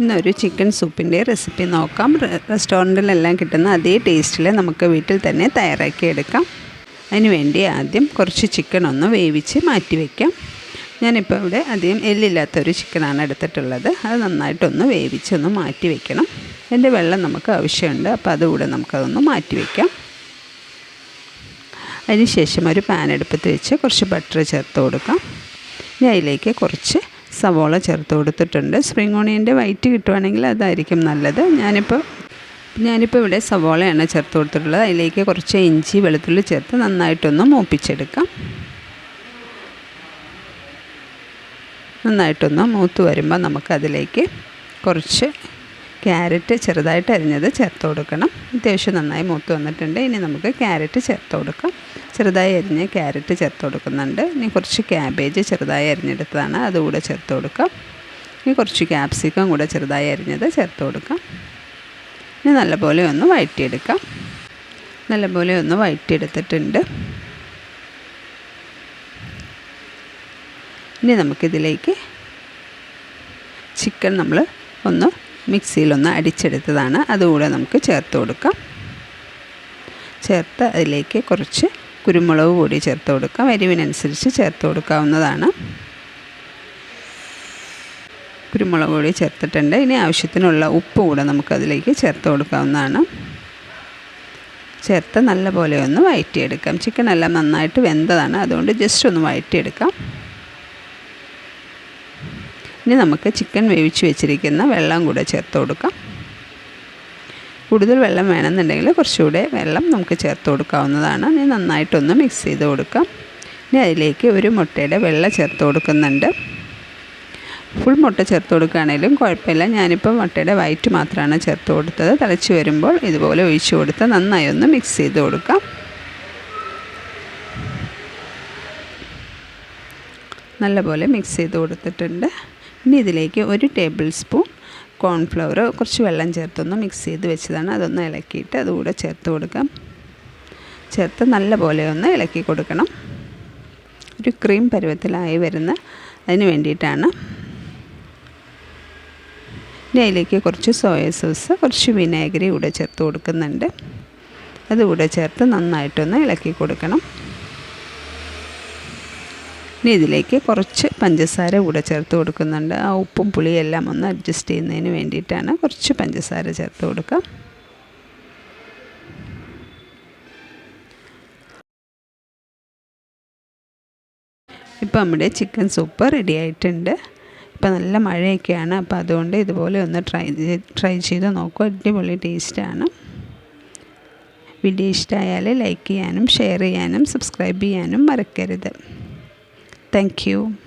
ഇന്നൊരു chicken സൂപ്പിന്റെ recipe നോക്കാം. റെസ്റ്റോറന്റിലെല്ലാം കിട്ടുന്ന അതേ ടേസ്റ്റിൽ നമുക്ക് വീട്ടിൽ തന്നെ തയ്യാറാക്കിയെടുക്കാം അതിന് വേണ്ടി ആദ്യം കുറച്ച് ചിക്കൻ ഒന്ന് വേവിച്ച് മാറ്റി വയ്ക്കാം ഞാനിപ്പോൾ ഇവിടെ അധികം എല്ലില്ലാത്തൊരു ചിക്കനാണ് എടുത്തിട്ടുള്ളത്. അത് നന്നായിട്ടൊന്ന് വേവിച്ചൊന്ന് മാറ്റി വയ്ക്കണം അതിന്റെ വെള്ളം നമുക്ക് ആവശ്യമുണ്ട് അപ്പോൾ അതുകൂടെ നമുക്കതൊന്ന് മാറ്റി വയ്ക്കാം അതിനുശേഷം ഒരു പാൻ അടുപ്പത്ത് വെച്ച് കുറച്ച് ബട്ടർ ചേർത്ത് കൊടുക്കാം. ഇനി അതിലേക്ക് കുറച്ച് സവോള ചേർത്ത് കൊടുത്തിട്ടുണ്ട്. സ്പ്രിംഗ് ഓണിയന്റെ വൈറ്റ് കിട്ടുവാണെങ്കിൽ അതായിരിക്കും നല്ലത്. ഞാനിപ്പോൾ ഞാനിപ്പോൾ ഇവിടെ സവോളയാണ് ചേർത്ത് കൊടുത്തിട്ടുള്ളത്. അതിലേക്ക് കുറച്ച് ഇഞ്ചി വെളുത്തുള്ളി ചേർത്ത് നന്നായിട്ടൊന്ന് മൂപ്പിച്ചെടുക്കാം. നന്നായിട്ടൊന്ന് മൂത്ത് വരുമ്പോൾ നമുക്കതിലേക്ക് കുറച്ച് ക്യാരറ്റ് ചെറുതായിട്ട് അരിഞ്ഞത് ചേർത്ത് കൊടുക്കണം. അത്യാവശ്യം നന്നായി മൂത്ത് വന്നിട്ടുണ്ട്. ഇനി നമുക്ക് ക്യാരറ്റ് ചേർത്ത് കൊടുക്കാം. ചെറുതായി അരിഞ്ഞ് ക്യാരറ്റ് ചേർത്ത് കൊടുക്കുന്നുണ്ട്. ഇനി കുറച്ച് ക്യാബേജ് ചെറുതായി അരിഞ്ഞെടുത്തതാണ്. അതുകൂടെ ചേർത്ത് കൊടുക്കാം. ഇനി കുറച്ച് ക്യാപ്സിക്കം കൂടെ ചെറുതായി അരിഞ്ഞത് ചേർത്ത് കൊടുക്കാം. ഇനി നല്ലപോലെ ഒന്ന് വഴറ്റിയെടുക്കാം. നല്ലപോലെ ഒന്ന് വഴറ്റിയെടുത്തിട്ടുണ്ട്. ഇനി നമുക്കിതിലേക്ക് ചിക്കൻ നമ്മൾ ഒന്ന് മിക്സിയിലൊന്ന് അടിച്ചെടുത്തതാണ്. അതുകൂടെ നമുക്ക് ചേർത്ത് കൊടുക്കാം. ചേർത്ത് അതിലേക്ക് കുറച്ച് കുരുമുളക് പൊടി ചേർത്ത് കൊടുക്കാം. എരിവിനനുസരിച്ച് ചേർത്ത് കൊടുക്കാവുന്നതാണ്. കുരുമുളക് പൊടി ചേർത്തിട്ടുണ്ട്. ഇനി ആവശ്യത്തിനുള്ള ഉപ്പ് കൂടെ നമുക്കതിലേക്ക് ചേർത്ത് കൊടുക്കാവുന്നതാണ്. ചേർത്ത് നല്ല പോലെ ഒന്ന് വഴറ്റിയെടുക്കാം ചിക്കൻ എല്ലാം നന്നായിട്ട് വെന്തതാണ്. അതുകൊണ്ട് ജസ്റ്റ് ഒന്ന് വഴറ്റിയെടുക്കാം ഇനി നമുക്ക് ചിക്കൻ വേവിച്ച് വെച്ചിരിക്കുന്ന വെള്ളം കൂടെ ചേർത്ത് കൊടുക്കാം. കൂടുതൽ വെള്ളം വേണമെന്നുണ്ടെങ്കിൽ കുറച്ചുകൂടെ വെള്ളം നമുക്ക് ചേർത്ത് കൊടുക്കാവുന്നതാണ്. ഇനി നന്നായിട്ടൊന്ന് മിക്സ് ചെയ്ത് കൊടുക്കാം. ഇനി അതിലേക്ക് ഒരു മുട്ടയുടെ വെള്ള ചേർത്ത് കൊടുക്കുന്നുണ്ട്. ഫുൾ മുട്ട ചേർത്ത് കൊടുക്കുകയാണെങ്കിലും കുഴപ്പമില്ല. ഞാനിപ്പോൾ മുട്ടയുടെ വൈറ്റ് മാത്രമാണ് ചേർത്ത് കൊടുത്തത്. തിളച്ച് വരുമ്പോൾ ഇതുപോലെ ഒഴിച്ചു കൊടുത്ത് നന്നായി ഒന്ന് മിക്സ് ചെയ്ത് കൊടുക്കാം. നല്ലപോലെ മിക്സ് ചെയ്ത് കൊടുത്തിട്ടുണ്ട്. ഇനി ഇതിലേക്ക് ഒരു ടേബിൾ സ്പൂൺ കോൺഫ്ലവർ കുറച്ച് വെള്ളം ചേർത്തൊന്ന് മിക്സ് ചെയ്ത് വെച്ചതാണ്. അതൊന്ന് ഇളക്കിയിട്ട് അതുകൂടെ ചേർത്ത് കൊടുക്കാം. ചേർത്ത് നല്ല പോലെ ഒന്ന് ഇളക്കി കൊടുക്കണം. ഒരു ക്രീം പരുവത്തിലായി വരുന്ന അതിന് വേണ്ടിയിട്ടാണ്. ഇനി അതിലേക്ക് കുറച്ച് സോയ സോസ് കുറച്ച് വിനാഗിരി കൂടെ ചേർത്ത് കൊടുക്കുന്നുണ്ട്. അതുകൂടെ ചേർത്ത് നന്നായിട്ടൊന്ന് ഇളക്കി കൊടുക്കണം. ഇനി ഇതിലേക്ക് കുറച്ച് പഞ്ചസാര കൂടെ ചേർത്ത് കൊടുക്കുന്നുണ്ട്. ആ ഉപ്പും പുളിയും എല്ലാം ഒന്ന് അഡ്ജസ്റ്റ് ചെയ്യുന്നതിന് വേണ്ടിയിട്ടാണ് കുറച്ച് പഞ്ചസാര ചേർത്ത് കൊടുക്കാം ഇപ്പം നമ്മുടെ ചിക്കൻ സൂപ്പ് റെഡി ആയിട്ടുണ്ട്. ഇപ്പം നല്ല മഴയൊക്കെയാണ്. അപ്പോൾ അതുകൊണ്ട് ഇതുപോലെ ഒന്ന് ട്രൈ ട്രൈ ചെയ്ത് നോക്കൂ. അടിപൊളി ടേസ്റ്റാണ് വീഡിയോ ഇഷ്ടമായാൽ ലൈക്ക് ചെയ്യാനും ഷെയർ ചെയ്യാനും സബ്സ്ക്രൈബ് ചെയ്യാനും മറക്കരുത്. Thank you.